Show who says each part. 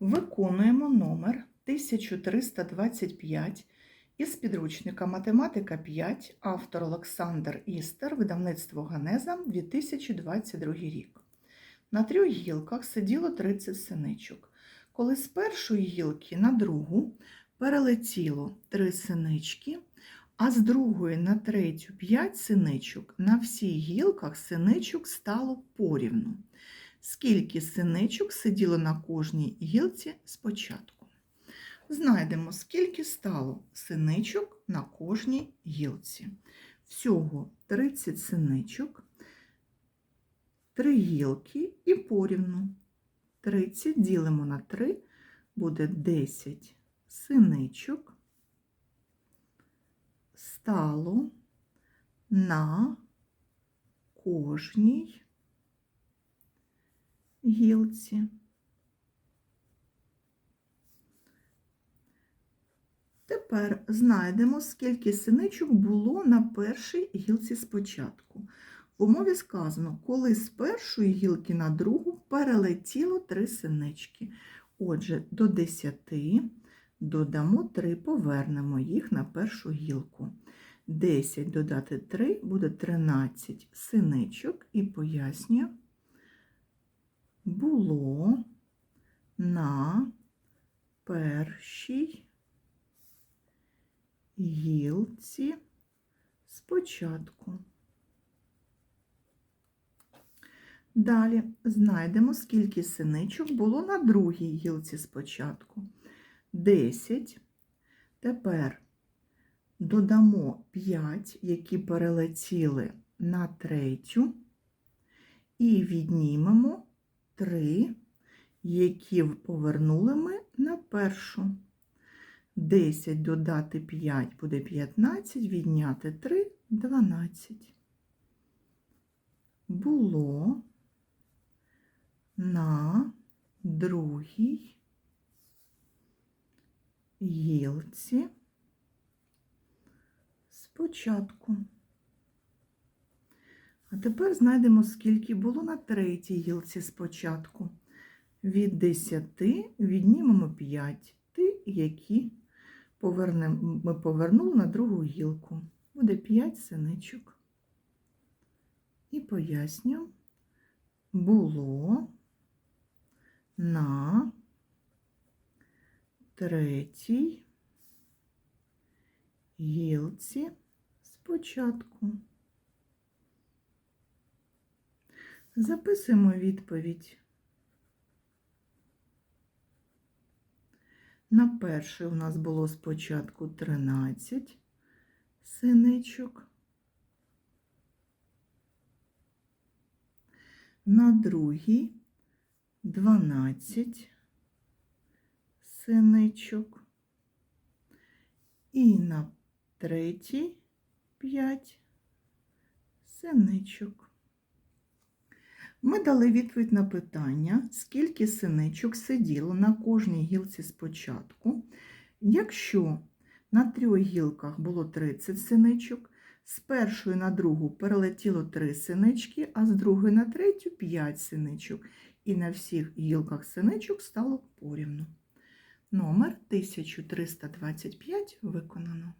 Speaker 1: Виконуємо номер 1325 із підручника Математика 5, автор Олександр Істер, видавництво Ганеза, 2022 рік. На трьох гілках сиділо 30 синичок. Коли з першої гілки на другу перелетіло три синички, а з другої на третю 5 синичок, на всіх гілках синичок стало порівну скільки синичок сиділо на кожній гілці спочатку. Знайдемо, скільки стало синичок на кожній гілці. Всього 30 синичок, 3 гілки і порівну. 30 ділимо на 3, буде 10 синичок. Стало на кожній гілці. Тепер знайдемо, скільки синичок було на першій гілці спочатку. В умові сказано, коли з першої гілки на другу перелетіло три синички. Отже, до 10 додамо 3, повернемо їх на першу гілку. 10 додати 3 буде 13 синичок і пояснюю було на першій гілці спочатку. Далі знайдемо, скільки синичок було на другій гілці спочатку. 10. Тепер додамо 5, які перелетіли на третю, і віднімемо 3, які повернули ми на першу. 10 додати 5 буде 15, відняти 3 12. Було на другій гілці спочатку. А тепер знайдемо, скільки було на третій гілці спочатку. Від 10 віднімемо 5, ті, які повернемо, ми повернули на другу гілку. Буде 5 синичок. І поясню, було на третій гілці спочатку. Записуємо відповідь. На перший у нас було спочатку 13 синичок. На другий 12 синичок. І на третій 5 синичок. Ми дали відповідь на питання, скільки синичок сиділо на кожній гілці спочатку. Якщо на трьох гілках було 30 синичок, з першої на другу перелетіло 3 синички, а з другої на третю 5 синичок. І на всіх гілках синичок стало порівну. Номер 1325 виконано.